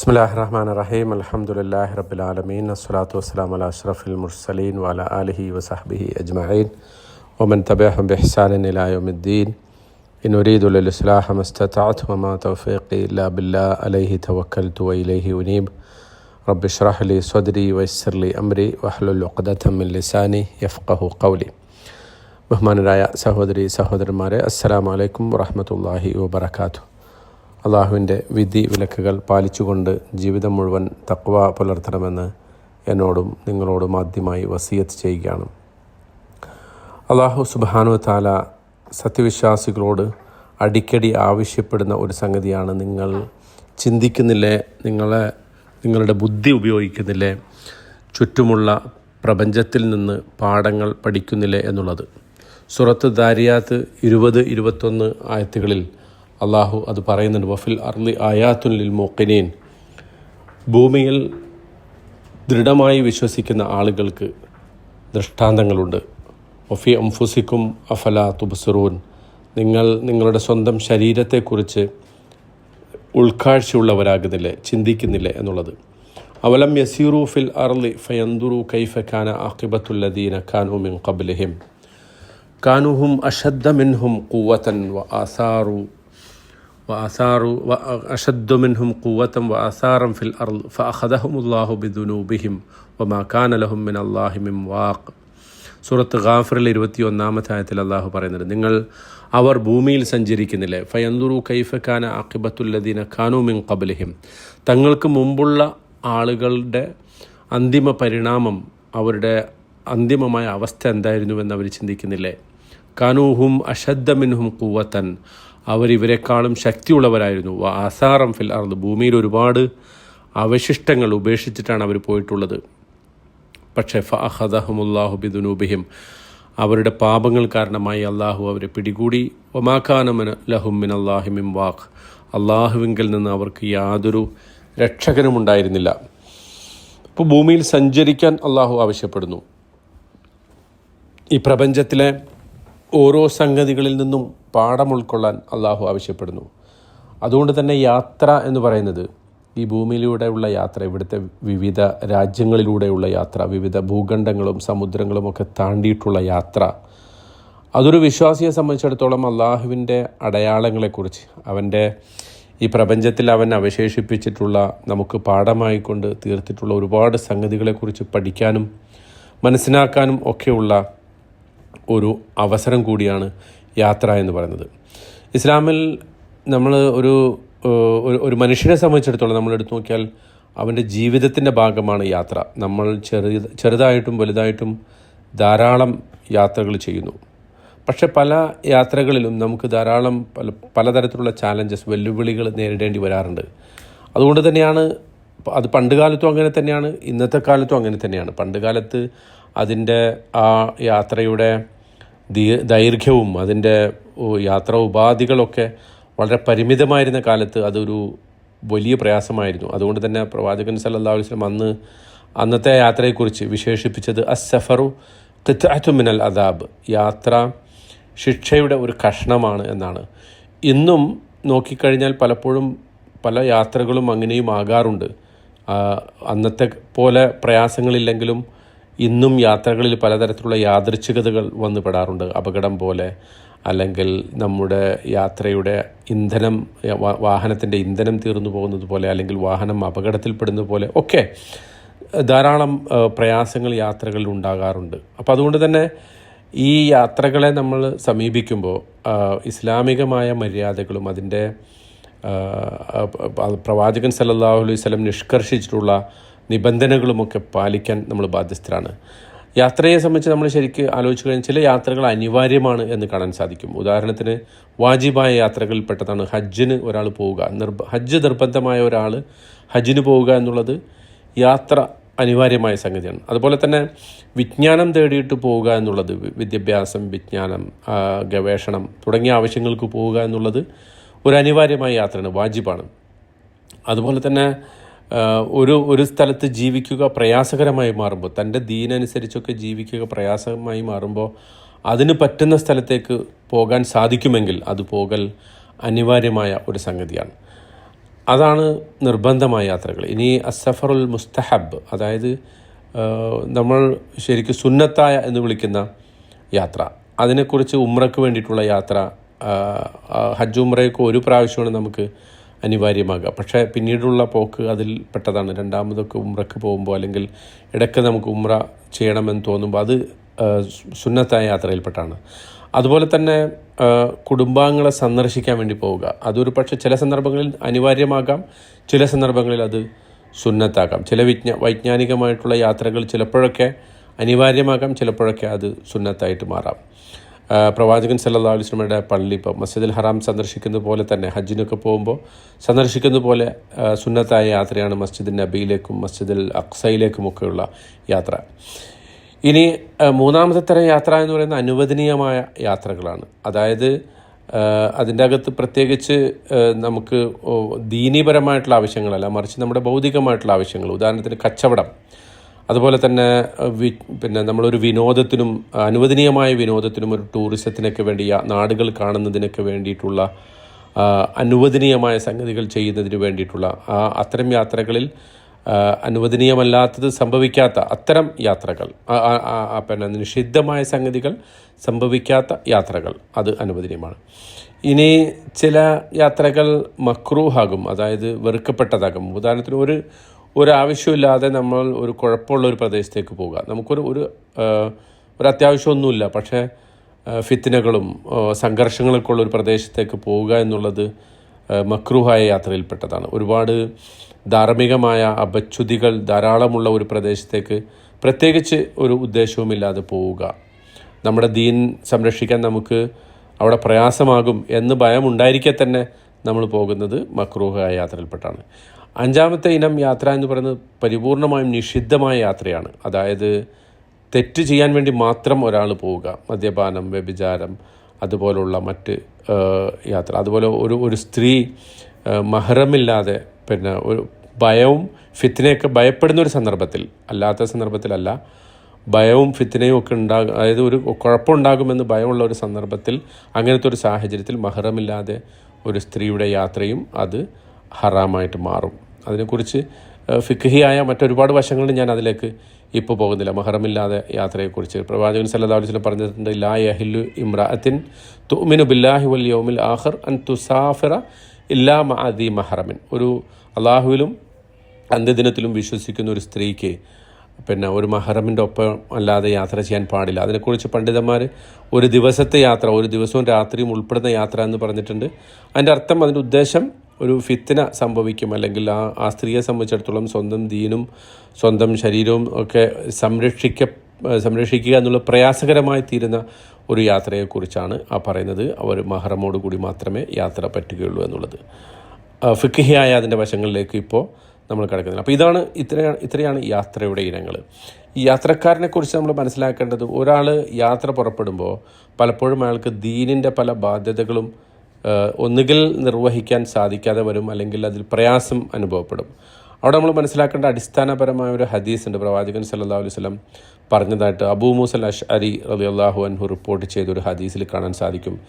ബിസ്മില്ലാഹി റഹ്മാൻ റഹീം അലഹമുല്ലാഹി റബ്ബിലാലമീൻ അസ്സലാത്തു വസ്സലാം അല അഷ്റഫിൽ മുർസലീൻ വല ആലിഹി വസഹബിഹി അജ്മഈൻ ومن تبعهم بإحسان إلى يوم الدين إن أريد للإصلاح ما استطعت وما توفيقي إلا بالله عليه توكلت وإليه أنيب رب اشرح لي صدري ويسر لي أمري واحلل عقدة من لساني يفقه قولي ബഹുമാനരായ സഹോദരി സഹോദരന്മാരെ അസ്സലാമു അലൈക്കും വറഹമത്തല്ലാഹി വബർക്കാത്തു അള്ളാഹുവിന്റെ വിധി വിലക്കുകൾ പാലിച്ചുകൊണ്ട് ജീവിതം മുഴുവൻ തക്വ പുലർത്തണമെന്ന് എന്നോടും നിങ്ങളോടും ആദ്യമായി വസീയത്ത് ചെയ്യുകയാണ്. അള്ളാഹു സുബാനു താല സത്യവിശ്വാസികളോട് അടിക്കടി ആവശ്യപ്പെടുന്ന ഒരു സംഗതിയാണ് നിങ്ങൾ ചിന്തിക്കുന്നില്ലേ? നിങ്ങളെ നിങ്ങളുടെ ബുദ്ധി ഉപയോഗിക്കുന്നില്ലേ? ചുറ്റുമുള്ള പ്രപഞ്ചത്തിൽ നിന്ന് പാഠങ്ങൾ പഠിക്കുന്നില്ലേ എന്നുള്ളത്. സുറത്ത് ദാരിയാത്ത് ഇരുപത് ഇരുപത്തൊന്ന് ആയത്തുകളിൽ അള്ളാഹു അത് പറയുന്നുണ്ട്. വഫിൽ അർലി ആയാത്തുൽ മോക്കിനീൻ ഭൂമിയിൽ ദൃഢമായി വിശ്വസിക്കുന്ന ആളുകൾക്ക് ദൃഷ്ടാന്തങ്ങളുണ്ട്. ഒഫി അംഫുസിക്കും അഫല തുബസുറൂൻ. നിങ്ങൾ നിങ്ങളുടെ സ്വന്തം ശരീരത്തെക്കുറിച്ച് ഉൾക്കാഴ്ചയുള്ളവരാകുന്നില്ലേ ചിന്തിക്കുന്നില്ലേ എന്നുള്ളത്. അവലം യസീറു ഫിൽ അർലി ഫയന്തുറു കൈഫ ഖാന ആഖിബത്തുല്ലദീന ഖാനു മിൻ ഖബ്ലിഹിം. കാനുഹും അഷദ്ദ മിൻഹും ഖുവതൻ വ ആസാറു വ അസാറു منهم അഷദ്മിൻഹും കൂവത്തം في അസാറം ഫിൽ الله بذنوبهم وما كان لهم من الله من واق സൂറത്ത് ഖാഫറിൽ ഇരുപത്തി ഒന്നാമധ്യായത്തിൽ ആയത്തിൽ അള്ളാഹു പറയുന്നുണ്ട് നിങ്ങൾ അവർ ഭൂമിയിൽ സഞ്ചരിക്കുന്നില്ലേ? ഫയന്തുറു കൈഫഖാന അക്കിബത്തുല്ലദീന ഖാനു മിൻ കബലഹിം തങ്ങൾക്ക് മുമ്പുള്ള ആളുകളുടെ അന്തിമ പരിണാമം അവരുടെ അന്തിമമായ അവസ്ഥ എന്തായിരുന്നുവെന്ന് അവർ ചിന്തിക്കുന്നില്ലേ? കാനൂഹും അഷദ്ദമിൻഹും കൂവത്തൻ അവരിവരെക്കാളും ശക്തിയുള്ളവരായിരുന്നു. ആസാറം ഫിൽ അർദ്. ഭൂമിയിൽ ഒരുപാട് അവശിഷ്ടങ്ങൾ ഉപേക്ഷിച്ചിട്ടാണ് അവർ പോയിട്ടുള്ളത്. പക്ഷേ ഫഹദഹമുല്ലാഹു അവരുടെ പാപങ്ങൾ കാരണമായി അള്ളാഹു അവരെ പിടികൂടി. ഒമാഖാനമന ലഹുമിൻ അള്ളാഹിമിം വാഖ്. അള്ളാഹുവിങ്കിൽ നിന്ന് അവർക്ക് യാതൊരു രക്ഷകനും ഉണ്ടായിരുന്നില്ല. ഇപ്പോൾ ഭൂമിയിൽ സഞ്ചരിക്കാൻ അള്ളാഹു ആവശ്യപ്പെടുന്നു. ഈ പ്രപഞ്ചത്തിലെ ഓരോ സംഗതികളിൽ നിന്നും പാഠം ഉൾക്കൊള്ളാൻ അള്ളാഹു ആവശ്യപ്പെടുന്നു. അതുകൊണ്ട് തന്നെ യാത്ര എന്ന് പറയുന്നത് ഈ ഭൂമിയിലൂടെയുള്ള യാത്ര ഇവിടുത്തെ വിവിധ രാജ്യങ്ങളിലൂടെയുള്ള യാത്ര വിവിധ ഭൂഖണ്ഡങ്ങളും സമുദ്രങ്ങളും ഒക്കെ താണ്ടിയിട്ടുള്ള യാത്ര അതൊരു വിശ്വാസിയെ സംബന്ധിച്ചിടത്തോളം അള്ളാഹുവിന്റെ അടയാളങ്ങളെക്കുറിച്ച് അവന്റെ ഈ പ്രപഞ്ചത്തിൽ അവൻ അവശേഷിപ്പിച്ചിട്ടുള്ള നമുക്ക് പാഠമായിക്കൊണ്ട് തീർത്തിട്ടുള്ള ഒരുപാട് സംഗതികളെക്കുറിച്ച് പഠിക്കാനും മനസ്സിലാക്കാനും ഒക്കെയുള്ള ഒരു അവസരം കൂടിയാണ് യാത്ര എന്ന് പറയുന്നത്. ഇസ്ലാമിൽ നമ്മൾ ഒരു ഒരു മനുഷ്യനെ സംബന്ധിച്ചിടത്തോളം നമ്മൾ എടുത്തു നോക്കിയാൽ അവന്റെ ജീവിതത്തിന്റെ ഭാഗമാണ് യാത്ര. നമ്മൾ ചെറിയ ചെറുതായിട്ടും വലുതായിട്ടും ധാരാളം യാത്രകൾ ചെയ്യുന്നു. പക്ഷെ പല യാത്രകളിലും നമുക്ക് ധാരാളം പല പലതരത്തിലുള്ള ചാലഞ്ചസ് വെല്ലുവിളികൾ നേരിടേണ്ടി വരാറുണ്ട്. അതുകൊണ്ട് തന്നെയാണ് അത് പണ്ട് കാലത്തും അങ്ങനെ തന്നെയാണ് ഇന്നത്തെ കാലത്തും അങ്ങനെ തന്നെയാണ്. പണ്ട് കാലത്ത് അതിന്റെ ആ യാത്രയുടെ ദൈർഘ്യവും അതിന്റെ യാത്രാ ഉപാധികളൊക്കെ വളരെ പരിമിതമായിരുന്ന കാലത്ത് അതൊരു വലിയ പ്രയാസമായിരുന്നു. അതുകൊണ്ട് തന്നെ പ്രവാചകൻ സല്ലാ വസ്ലം അന്ന് അന്നത്തെ യാത്രയെക്കുറിച്ച് വിശേഷിപ്പിച്ചത് അസഫറു കിത്താറ്റുമിനൽ അദാബ്. യാത്ര ശിക്ഷയുടെ ഒരു കഷ്ണമാണ് എന്നാണ്. ഇന്നും നോക്കിക്കഴിഞ്ഞാൽ പലപ്പോഴും പല യാത്രകളും അങ്ങനെയും ആകാറുണ്ട്. അന്നത്തെ പോലെ പ്രയാസങ്ങളില്ലെങ്കിലും ഇന്നും യാത്രകളിൽ പലതരത്തിലുള്ള യാദൃച്ഛികതകൾ വന്നുപെടാറുണ്ട് അപകടം പോലെ അല്ലെങ്കിൽ നമ്മുടെ യാത്രയുടെ ഇന്ധനം വാഹനത്തിന്റെ ഇന്ധനം തീർന്നു പോകുന്നത് പോലെ അല്ലെങ്കിൽ വാഹനം അപകടത്തിൽപ്പെടുന്നത് പോലെ ഒക്കെ ധാരാളം പ്രയാസങ്ങൾ യാത്രകളിൽ ഉണ്ടാകാറുണ്ട്. അപ്പോൾ അതുകൊണ്ട് തന്നെ ഈ യാത്രകളെ നമ്മൾ സമീപിക്കുമ്പോൾ ഇസ്ലാമികമായ മര്യാദകളും അതിന്റെ പ്രവാചകൻ സല്ലാഹു അലൈഹി സ്വലം നിഷ്കർഷിച്ചിട്ടുള്ള നിബന്ധനകളുമൊക്കെ പാലിക്കാൻ നമ്മൾ ബാധ്യസ്ഥരാണ്. യാത്രയെ സംബന്ധിച്ച് നമ്മൾ ശരിക്ക് ആലോചിച്ച് കഴിഞ്ഞാൽ ചില യാത്രകൾ അനിവാര്യമാണ് എന്ന് കാണാൻ സാധിക്കും. ഉദാഹരണത്തിന് വാജിബായ യാത്രകളിൽ പെട്ടതാണ് ഹജ്ജിന് ഒരാൾ പോവുക. നിർബ ഹജ്ജ് നിർബന്ധമായ ഒരാൾ ഹജ്ജിന് പോവുക എന്നുള്ളത് യാത്ര അനിവാര്യമായ സംഗതിയാണ്. അതുപോലെ തന്നെ വിജ്ഞാനം തേടിയിട്ട് പോവുക എന്നുള്ളത് വിദ്യാഭ്യാസം വിജ്ഞാനം ഗവേഷണം തുടങ്ങിയ ആവശ്യങ്ങൾക്ക് പോവുക എന്നുള്ളത് ഒരു അനിവാര്യമായ യാത്രയാണ് വാജിബാണ്. അതുപോലെ തന്നെ ഒരു ഒരു സ്ഥലത്ത് ജീവിക്കുക പ്രയാസകരമായി മാറുമ്പോൾ തന്റെ ദീനനുസരിച്ചൊക്കെ ജീവിക്കുക പ്രയാസമായി മാറുമ്പോൾ അതിന് പറ്റുന്ന സ്ഥലത്തേക്ക് പോകാൻ സാധിക്കുമെങ്കിൽ അത് പോകൽ അനിവാര്യമായ ഒരു സംഗതിയാണ്. അതാണ് നിർബന്ധമായ യാത്രകൾ. ഇനി അസഫറുൽ മുസ്തഹബ് അതായത് നമ്മൾ ശരിക്കും സുന്നത്തായ എന്ന് വിളിക്കുന്ന യാത്ര അതിനെക്കുറിച്ച് ഉമ്രക്ക് വേണ്ടിയിട്ടുള്ള യാത്ര ഹജ്ജ് ഉമ്രയൊക്കെ ഒരു പ്രാവശ്യമാണ് നമുക്ക് അനിവാര്യമാകുക പക്ഷേ പിന്നീടുള്ള പോക്ക് അതിൽ പെട്ടതാണ്. രണ്ടാമതൊക്കെ ഉമ്രക്ക് പോകുമ്പോൾ അല്ലെങ്കിൽ ഇടയ്ക്ക് നമുക്ക് ഉമ്ര ചെയ്യണമെന്ന് തോന്നുമ്പോൾ അത് സുന്നത്തായ യാത്രയിൽപ്പെട്ടാണ്. അതുപോലെ തന്നെ കുടുംബാംഗങ്ങളെ സന്ദർശിക്കാൻ വേണ്ടി പോവുക. അതൊരു പക്ഷേ ചില സന്ദർഭങ്ങളിൽ അനിവാര്യമാകാം ചില സന്ദർഭങ്ങളിൽ അത് സുന്നത്താകാം. ചില വിജ്ഞ വൈജ്ഞാനികമായിട്ടുള്ള യാത്രകൾ ചിലപ്പോഴൊക്കെ അനിവാര്യമാകാം ചിലപ്പോഴൊക്കെ അത് സുന്നത്തായിട്ട് മാറാം. പ്രവാചകൻ സല്ലല്ലാഹു അലൈഹി വസല്ലമയുടെ പള്ളി ഇപ്പോൾ മസ്ജിദുൽ ഹറാം സന്ദർശിക്കുന്ന പോലെ തന്നെ ഹജ്ജിനൊക്കെ പോകുമ്പോൾ സന്ദർശിക്കുന്ന പോലെ സുന്നത്തായ യാത്രയാണ് മസ്ജിദ് നബിയിലേക്കും മസ്ജിദുൽ അക്സയിലേക്കുമൊക്കെയുള്ള യാത്ര. ഇനി മൂന്നാമത്തെ തരം യാത്ര എന്ന് പറയുന്ന അനുവദനീയമായ യാത്രകളാണ്. അതായത് അതിന്റെ അകത്ത് പ്രത്യേകിച്ച് നമുക്ക് ദീനീപരമായിട്ടുള്ള ആവശ്യങ്ങളല്ല മറിച്ച് നമ്മുടെ ഭൗതികമായിട്ടുള്ള ആവശ്യങ്ങൾ. ഉദാഹരണത്തിന് കച്ചവടം. അതുപോലെ തന്നെ വി പിന്നെ നമ്മളൊരു വിനോദത്തിനും അനുവദനീയമായ വിനോദത്തിനും ഒരു ടൂറിസത്തിനൊക്കെ വേണ്ടി നാടുകൾ കാണുന്നതിനൊക്കെ വേണ്ടിയിട്ടുള്ള അനുവദനീയമായ സംഗതികൾ ചെയ്യുന്നതിന് വേണ്ടിയിട്ടുള്ള ആ അത്തരം യാത്രകളിൽ അനുവദനീയമല്ലാത്തത് സംഭവിക്കാത്ത അത്തരം യാത്രകൾ പിന്നെ നിഷിദ്ധമായ സംഗതികൾ സംഭവിക്കാത്ത യാത്രകൾ അത് അനുവദനീയമാണ്. ഇനി ചില യാത്രകൾ മക്രൂഹാകും അതായത് വെറുക്കപ്പെട്ടതാകും. ഉദാഹരണത്തിന് ഒരു ഒരു ആവശ്യമില്ലാതെ നമ്മൾ ഒരു കുഴപ്പമുള്ള ഒരു പ്രദേശത്തേക്ക് പോകുക നമുക്കൊരു ഒരു ഒരു അത്യാവശ്യമൊന്നുമില്ല പക്ഷേ ഫിത്തിനകളും സംഘർഷങ്ങളൊക്കെ ഉള്ള ഒരു പ്രദേശത്തേക്ക് പോവുക എന്നുള്ളത് മക്രൂഹായ യാത്രയിൽപ്പെട്ടതാണ്. ഒരുപാട് ധാർമ്മികമായ അപച്യുതികൾ ധാരാളമുള്ള ഒരു പ്രദേശത്തേക്ക് പ്രത്യേകിച്ച് ഒരു ഉദ്ദേശവുമില്ലാതെ പോവുക. നമ്മുടെ ദീൻ സംരക്ഷിക്കാൻ നമുക്ക് അവിടെ പ്രയാസമാകും എന്ന് ഭയം ഭയമുണ്ടായിരിക്കെ തന്നെ നമ്മൾ പോകുന്നത് മക്രൂഹായ യാത്രയിൽപ്പെട്ടാണ്. അഞ്ചാമത്തെ ഇനം യാത്ര എന്ന് പറയുന്നത് പരിപൂർണമായും നിഷിദ്ധമായ യാത്രയാണ്. അതായത് തെറ്റ് ചെയ്യാൻ വേണ്ടി മാത്രം ഒരാൾ പോവുക. മദ്യപാനം വ്യഭിചാരം അതുപോലുള്ള മറ്റ് യാത്ര. അതുപോലെ ഒരു ഒരു സ്ത്രീ മഹറമില്ലാതെ പിന്നെ ഒരു ഭയവും ഫിത്തിനെയൊക്കെ ഭയപ്പെടുന്ന ഒരു സന്ദർഭത്തിൽ അല്ലാത്ത സന്ദർഭത്തിലല്ല ഭയവും ഫിത്തിനയും ഒക്കെ ഉണ്ടാകും അതായത് ഒരു കുഴപ്പമുണ്ടാകുമെന്ന് ഭയമുള്ള ഒരു സന്ദർഭത്തിൽ അങ്ങനത്തെ ഒരു സാഹചര്യത്തിൽ മഹറമില്ലാതെ ഒരു സ്ത്രീയുടെ യാത്രയും അത് ഹറാമായിട്ട് മാറും. അതിനെക്കുറിച്ച് ഫിഖിയായ മറ്റൊരുപാട് വശങ്ങളിൽ ഞാൻ അതിലേക്ക് ഇപ്പോൾ പോകുന്നില്ല. മഹറമില്ലാതെ യാത്രയെക്കുറിച്ച്. പ്രവാചകൻ സല്ലല്ലാഹു അലൈഹി വസല്ലം പറഞ്ഞിട്ടുണ്ട് ലാ യഹില്ലു ഇമ്രാഅത്തിൻ തുമിനു ബില്ലാഹി വൽ യോമിൽ ആഹർ അൻ തുസാഫിറ ഇല്ലാ മഅദി മഹറമിൻ. ഒരു അള്ളാഹുവിലും അന്ത്യദിനത്തിലും വിശ്വസിക്കുന്ന ഒരു സ്ത്രീക്ക് പിന്നെ ഒരു മഹറമിന്റെ ഒപ്പം അല്ലാതെ യാത്ര ചെയ്യാൻ പാടില്ല. അതിനെക്കുറിച്ച് പണ്ഡിതന്മാർ ഒരു ദിവസത്തെ യാത്ര ഒരു ദിവസവും രാത്രിയും ഉൾപ്പെടുന്ന യാത്ര എന്ന് പറഞ്ഞിട്ടുണ്ട്. അതിന്റെ അർത്ഥം അതിന്റെ ഉദ്ദേശം ഒരു ഫിത്തിന സംഭവിക്കും. അല്ലെങ്കിൽ ആ ആ സ്ത്രീയെ സംബന്ധിച്ചിടത്തോളം സ്വന്തം ദീനും സ്വന്തം ശരീരവും ഒക്കെ സംരക്ഷിക്ക സംരക്ഷിക്കുക എന്നുള്ള പ്രയാസകരമായി തീരുന്ന ഒരു യാത്രയെക്കുറിച്ചാണ് ആ പറയുന്നത്. അവർ മഹറമോട് കൂടി മാത്രമേ യാത്ര പറ്റുകയുള്ളൂ എന്നുള്ളത്. ഫിക്കിഹിയായ അതിന്റെ വശങ്ങളിലേക്ക് ഇപ്പോൾ നമ്മൾ കിടക്കുന്നില്ല. അപ്പോൾ ഇതാണ് ഇത്രയാണ് ഇത്രയാണ് യാത്രയുടെ ഇനങ്ങൾ. ഈ യാത്രക്കാരനെക്കുറിച്ച് നമ്മൾ മനസ്സിലാക്കേണ്ടത് ഒരാൾ യാത്ര പുറപ്പെടുമ്പോൾ പലപ്പോഴും അയാൾക്ക് ദീനിന്റെ പല ബാധ്യതകളും ഒന്നുകിൽ നിർവഹിക്കാൻ സാധിക്കാതെ വരും അല്ലെങ്കിൽ അതിൽ പ്രയാസം അനുഭവപ്പെടും. അവിടെ നമ്മൾ മനസ്സിലാക്കേണ്ട അടിസ്ഥാനപരമായ ഒരു ഹദീസ് ഉണ്ട് പ്രവാചകൻ സല്ലല്ലാഹു അലൈഹി വസല്ലം പറഞ്ഞതായിട്ട് അബൂ മൂസൽ അഷ് അരി റളിയല്ലാഹു അൻഹു റിപ്പോർട്ട് ചെയ്ത ഒരു ഹദീസിൽ കാണാൻ സാധിക്കും.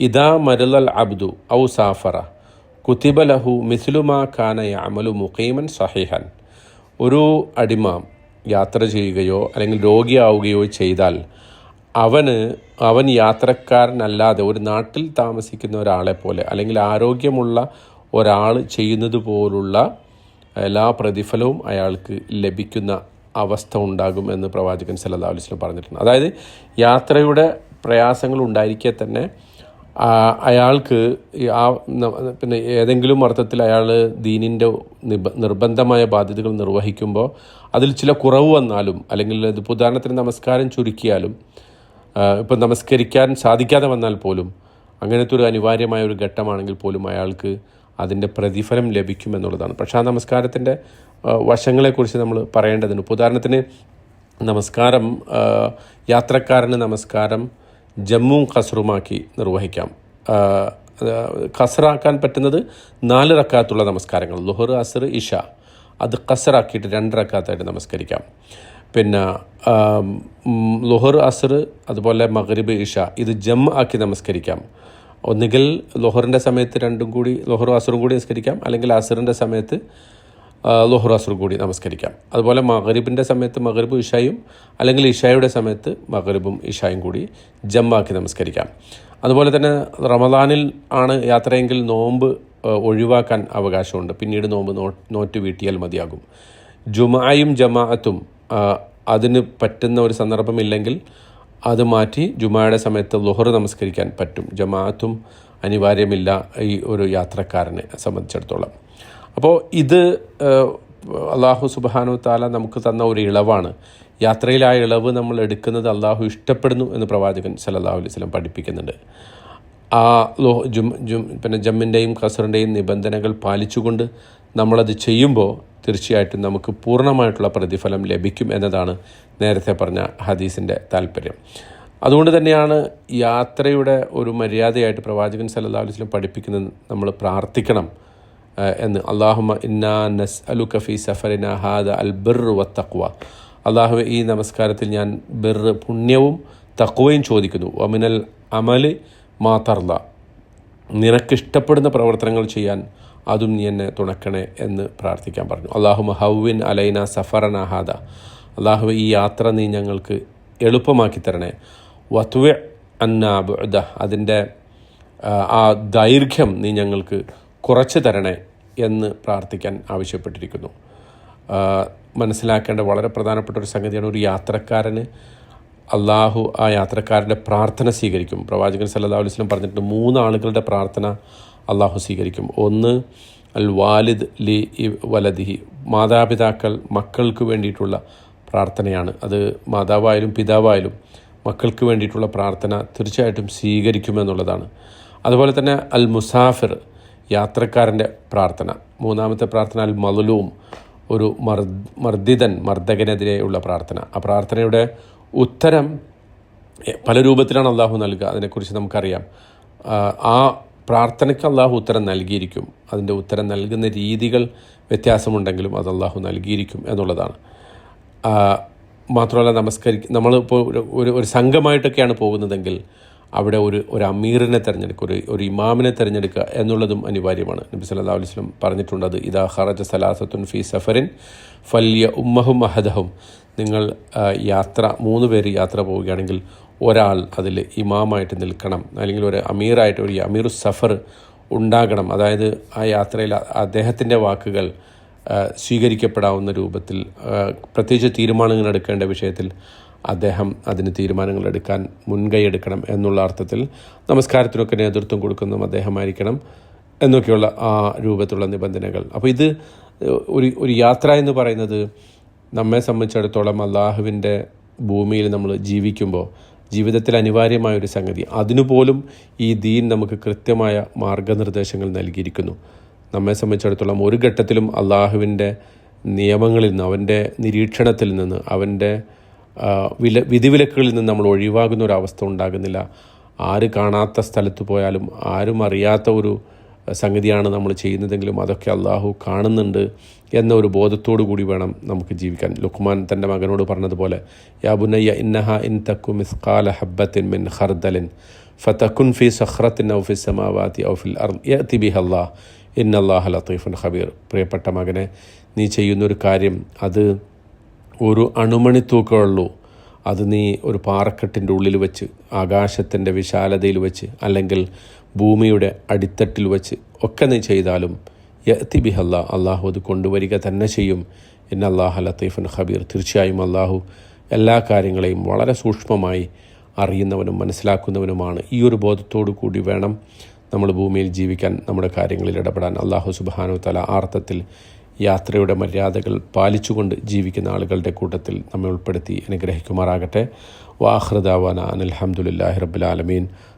ഇദാ മരുലൽ അബ്ദു ഔ സാഫറ കുത്തിബ ലഹു മിസ്ലുമാ ഖാന അമലു മുഖീമൻ സഹിഹൻ. ഒരു അടിമ യാത്ര ചെയ്യുകയോ അല്ലെങ്കിൽ രോഗിയാവുകയോ ചെയ്താൽ അവന് അവൻ യാത്രക്കാരനല്ലാതെ ഒരു നാട്ടിൽ താമസിക്കുന്ന ഒരാളെ പോലെ അല്ലെങ്കിൽ ആരോഗ്യമുള്ള ഒരാൾ ചെയ്യുന്നത് പോലുള്ള എല്ലാ പ്രതിഫലവും അയാൾക്ക് ലഭിക്കുന്ന അവസ്ഥ ഉണ്ടാകും എന്ന് പ്രവാചകൻ സല്ലല്ലാഹു അലൈഹി വസല്ലം പറഞ്ഞിട്ടുണ്ട്. അതായത് യാത്രയുടെ പ്രയാസങ്ങൾ ഉണ്ടായിരിക്കെ തന്നെ അയാൾക്ക് ആ പിന്നെ ഏതെങ്കിലും അർത്ഥത്തിൽ അയാൾ ദീനിന്റെ നിർബന്ധമായ ബാധ്യതകൾ നിർവഹിക്കുമ്പോൾ അതിൽ ചില കുറവ് വന്നാലും അല്ലെങ്കിൽ ഉദാഹരണത്തിന് നമസ്കാരം ചുരുക്കിയാലും ഇപ്പം നമസ്കരിക്കാൻ സാധിക്കാതെ വന്നാൽ പോലും അങ്ങനത്തെ ഒരു അനിവാര്യമായ ഒരു ഘട്ടമാണെങ്കിൽ പോലും അയാൾക്ക് അതിന്റെ പ്രതിഫലം ലഭിക്കുമെന്നുള്ളതാണ് പക്ഷേ ആ നമസ്കാരത്തിന്റെ വശങ്ങളെക്കുറിച്ച് നമ്മൾ പറയേണ്ടതുണ്ട്. ഇപ്പോൾ ഉദാഹരണത്തിന് നമസ്കാരം യാത്രക്കാരന് നമസ്കാരം ജമ്മുവും ഖസറുമാക്കി നിർവഹിക്കാം. കസറാക്കാൻ പറ്റുന്നത് നാല് റക്കാത്തുള്ള നമസ്കാരങ്ങൾ ലുഹർ അസർ ഇഷ. അത് ഖസറാക്കിയിട്ട് രണ്ട് റക്കാത്തായിട്ട് നമസ്കരിക്കാം. പിന്നെ ലുഹർ അസർ അതുപോലെ മഗ്രിബ് ഇഷ ഇത് ജം ആക്കി നമസ്കരിക്കാം. ഒന്നുകിൽ ലൊഹറിന്റെ സമയത്ത് രണ്ടും കൂടി ലൊഹറും അസറും കൂടി നമസ്കരിക്കാം. അല്ലെങ്കിൽ അസറിന്റെ സമയത്ത് ലൊഹർ അസർ കൂടി നമസ്കരിക്കാം. അതുപോലെ മഹരിബിന്റെ സമയത്ത് മഹരിബും ഇഷായും അല്ലെങ്കിൽ ഇഷായുടെ സമയത്ത് മഹരിബും ഇഷായും കൂടി ജമ്മാക്കി നമസ്കരിക്കാം. അതുപോലെ തന്നെ റമദാനിൽ ആണ് യാത്രയെങ്കിൽ നോമ്പ് ഒഴിവാക്കാൻ അവകാശമുണ്ട്. പിന്നീട് നോമ്പ് നോ നോറ്റ് വീട്ടിയാൽ മതിയാകും. ജുമായും ജമാഅത്തും അതിന് പറ്റുന്ന ഒരു സന്ദർഭമില്ലെങ്കിൽ അത് മാറ്റി ജുമായുടെ സമയത്ത് ലുഹർ നമസ്കരിക്കാൻ പറ്റും. ജമാഅത്തും അനിവാര്യമില്ല ഈ ഒരു യാത്രക്കാരനെ സംബന്ധിച്ചിടത്തോളം. അപ്പോൾ ഇത് അള്ളാഹു സുബാനു താല നമുക്ക് തന്ന ഒരു ഇളവാണ്. യാത്രയിലാ ഇളവ് നമ്മൾ എടുക്കുന്നത് അള്ളാഹു ഇഷ്ടപ്പെടുന്നു എന്ന് പ്രവാചകൻ സല്ലാഹു അലൈഹി സ്വലം പഠിപ്പിക്കുന്നുണ്ട്. ആ ലോ ജും ജും പിന്നെ ജമ്മിന്റെയും ഖസറിന്റെയും നിബന്ധനകൾ പാലിച്ചുകൊണ്ട് നമ്മളത് ചെയ്യുമ്പോൾ തീർച്ചയായിട്ടും നമുക്ക് പൂർണമായിട്ടുള്ള പ്രതിഫലം ലഭിക്കും എന്നതാണ് നേരത്തെ പറഞ്ഞ ഹദീസിന്റെ താല്പര്യം. അതുകൊണ്ട് തന്നെയാണ് യാത്രയുടെ ഒരു മര്യാദയായിട്ട് പ്രവാചകൻ സല്ലാ പഠിപ്പിക്കുന്നത് നമ്മൾ പ്രാർത്ഥിക്കണം എന്ന്. അള്ളാഹുമ ഇന്നാ നസ് അലു കഫി സഫറിന ഹാദ അൽ ബിർ വ തക്വ അള്ളാഹു ഈ നമസ്കാരത്തിൽ ഞാൻ ബിർ പുണ്യവും തക്വയും ചോദിക്കുന്നു. വമിനൽ അമൽ മാതർല നിനക്കിഷ്ടപ്പെടുന്ന പ്രവർത്തനങ്ങൾ ചെയ്യാൻ അതും നീ എന്നെ തുണക്കണേ എന്ന് പ്രാർത്ഥിക്കാൻ പറഞ്ഞു. അള്ളാഹു ഹൗവിൻ അലൈന സഫറന ഹാദ. അള്ളാഹു ഈ യാത്ര നീ ഞങ്ങൾക്ക് എളുപ്പമാക്കി തരണേ. വത്വ അന്നാബുദ അതിന്റെ ആ ദൈർഘ്യം നീ ഞങ്ങൾക്ക് കുറച്ച് തരണേ എന്ന് പ്രാർത്ഥിക്കാൻ ആവശ്യപ്പെട്ടിരിക്കുന്നു. മനസ്സിലാക്കേണ്ട വളരെ പ്രധാനപ്പെട്ട ഒരു സംഗതിയാണ് ഒരു യാത്രക്കാരന് അള്ളാഹു ആ യാത്രക്കാരന്റെ പ്രാർത്ഥന സ്വീകരിക്കും. പ്രവാചകൻ സല്ലാ അലൈഹി പറഞ്ഞിട്ടുണ്ട് മൂന്ന് ആളുകളുടെ പ്രാർത്ഥന അള്ളാഹു സ്വീകരിക്കും. ഒന്ന് അൽ വാലിദ് ലി വലദിഹി. മാതാപിതാക്കൾ മക്കൾക്ക് വേണ്ടിയിട്ടുള്ള പ്രാർത്ഥനയാണ്. അത് മാതാവായാലും പിതാവായാലും മക്കൾക്ക് വേണ്ടിയിട്ടുള്ള പ്രാർത്ഥന തീർച്ചയായിട്ടും സ്വീകരിക്കുമെന്നുള്ളതാണ്. അതുപോലെ തന്നെ അൽ മുസാഫിർ യാത്രക്കാരന്റെ പ്രാർത്ഥന. മൂന്നാമത്തെ പ്രാർത്ഥന അൽ മലലൂം ഒരു മർ മർദ്ദിതൻ മർദ്ദകനെതിരെയുള്ള പ്രാർത്ഥന. ആ പ്രാർത്ഥനയുടെ ഉത്തരം പല രൂപത്തിലാണ് അള്ളാഹു നൽകുക. അതിനെക്കുറിച്ച് നമുക്കറിയാം. ആ പ്രാർത്ഥനയ്ക്ക് അള്ളാഹു ഉത്തരം നൽകിയിരിക്കും. അതിന്റെ ഉത്തരം നൽകുന്ന രീതികൾ വ്യത്യാസമുണ്ടെങ്കിലും അത് അള്ളാഹു നൽകിയിരിക്കും എന്നുള്ളതാണ്. മാത്രമല്ല നമസ്കരി നമ്മളിപ്പോൾ ഒരു ഒരു സംഘമായിട്ടൊക്കെയാണ് പോകുന്നതെങ്കിൽ അവിടെ ഒരു ഒരു അമീറിനെ തിരഞ്ഞെടുക്കുക ഒരു ഒരു ഇമാമിനെ തിരഞ്ഞെടുക്കുക എന്നുള്ളതും അനിവാര്യമാണ്. നബി സല്ലാ അലൈഹി സ്വലം പറഞ്ഞിട്ടുണ്ട് അത് ഇതാ ഖറജ സലാസത്തുൻ ഫി സഫറിൻ ഫല്യ ഉമ്മഹും അഹദഹും. നിങ്ങൾ യാത്ര മൂന്ന് പേര് യാത്ര പോവുകയാണെങ്കിൽ ഒരാൾ അതിൽ ഇമാമായിട്ട് നിൽക്കണം അല്ലെങ്കിൽ ഒരു അമീറായിട്ട് ഒരു അമീർ സഫർ ഉണ്ടാകണം. അതായത് ആ യാത്രയിൽ അദ്ദേഹത്തിന്റെ വാക്കുകൾ സ്വീകരിക്കപ്പെടാവുന്ന രൂപത്തിൽ പ്രത്യേകിച്ച് തീരുമാനങ്ങൾ എടുക്കേണ്ട വിഷയത്തിൽ അദ്ദേഹം അതിന് തീരുമാനങ്ങൾ എടുക്കാൻ മുൻകൈ എടുക്കണം എന്നുള്ള അർത്ഥത്തിൽ നമസ്കാരത്തിനൊക്കെ നേതൃത്വം കൊടുക്കുന്നതും അദ്ദേഹമായിരിക്കണം എന്നൊക്കെയുള്ള ആ രൂപത്തിലുള്ള നിബന്ധനകൾ. അപ്പോൾ ഇത് ഒരു ഒരു യാത്ര എന്ന് പറയുന്നത് നമ്മെ സംബന്ധിച്ചിടത്തോളം അള്ളാഹുവിന്റെ ഭൂമിയിൽ നമ്മൾ ജീവിക്കുമ്പോൾ ജീവിതത്തിൽ അനിവാര്യമായ ഒരു സംഗതി. അതിനുപോലും ഈ ദീൻ നമുക്ക് കൃത്യമായ മാർഗനിർദ്ദേശങ്ങൾ നൽകിയിരിക്കുന്നു. നമ്മെ സംബന്ധിച്ചിടത്തോളം ഒരു ഘട്ടത്തിലും അള്ളാഹുവിന്റെ നിയമങ്ങളിൽ നിന്ന് അവന്റെ നിരീക്ഷണത്തിൽ നിന്ന് അവന്റെ വില വിധിവിലക്കുകളിൽ നിന്ന് നമ്മൾ ഒഴിവാകുന്ന ഒരു അവസ്ഥ ഉണ്ടാകുന്നില്ല. ആര് കാണാത്ത സ്ഥലത്ത് പോയാലും ആരും അറിയാത്ത ഒരു സംഗതിയാണ് നമ്മൾ ചെയ്യുന്നതെങ്കിലും അതൊക്കെ അള്ളാഹു കാണുന്നുണ്ട് എന്ന ഒരു ബോധത്തോടു കൂടി വേണം നമുക്ക് ജീവിക്കാൻ. ലുക്മാൻ തന്റെ മകനോട് പറഞ്ഞതുപോലെ യാബുനയ്യ ഇന്നഹ ഇൻ തക്കു മിസ്കാല ഹബ്ബത്തിൻ മിൻ ഹർദലിൻ ഫതക്കുൻ ഫി സഹ്റത്തിൻ ഔ ഫി സമാവാത്തി ഔ ഫിൽ യഅതി ബിഹ അല്ലാഹ്. ഇന്നല്ലാഹ ലത്തീഫുൻ ഹബീർ പ്രിയപ്പെട്ട മകനെ നീ ചെയ്യുന്നൊരു കാര്യം അത് ഒരു അണുമണി തൂക്കമുള്ളൂ അത് നീ ഒരു പാറക്കെട്ടിന്റെ ഉള്ളിൽ വെച്ച് ആകാശത്തിന്റെ വിശാലതയിൽ വെച്ച് അല്ലെങ്കിൽ ഭൂമിയുടെ അടിത്തട്ടിൽ വച്ച് ഒക്കെ നീ ചെയ്താലും യത്തി ബിഹല്ല അള്ളാഹു അത് കൊണ്ടുവരിക തന്നെ ചെയ്യും. എന്ന അള്ളാഹു ലത്തീഫുൻ ഖബീർ. തീർച്ചയായും അള്ളാഹു എല്ലാ കാര്യങ്ങളെയും വളരെ സൂക്ഷ്മമായി അറിയുന്നവനും മനസ്സിലാക്കുന്നവനുമാണ്. ഈ ഒരു ബോധത്തോടു കൂടി വേണം നമ്മൾ ഭൂമിയിൽ ജീവിക്കാൻ നമ്മുടെ കാര്യങ്ങളിൽ ഇടപെടാൻ. അള്ളാഹു സുബാനു തല ആർത്ഥത്തിൽ യാത്രയുടെ മര്യാദകൾ പാലിച്ചുകൊണ്ട് ജീവിക്കുന്ന ആളുകളുടെ കൂട്ടത്തിൽ നമ്മെ ഉൾപ്പെടുത്തി അനുഗ്രഹിക്കുമാറാകട്ടെ. വാഹൃദാവാന അനിൽഹമുല്ലാഹി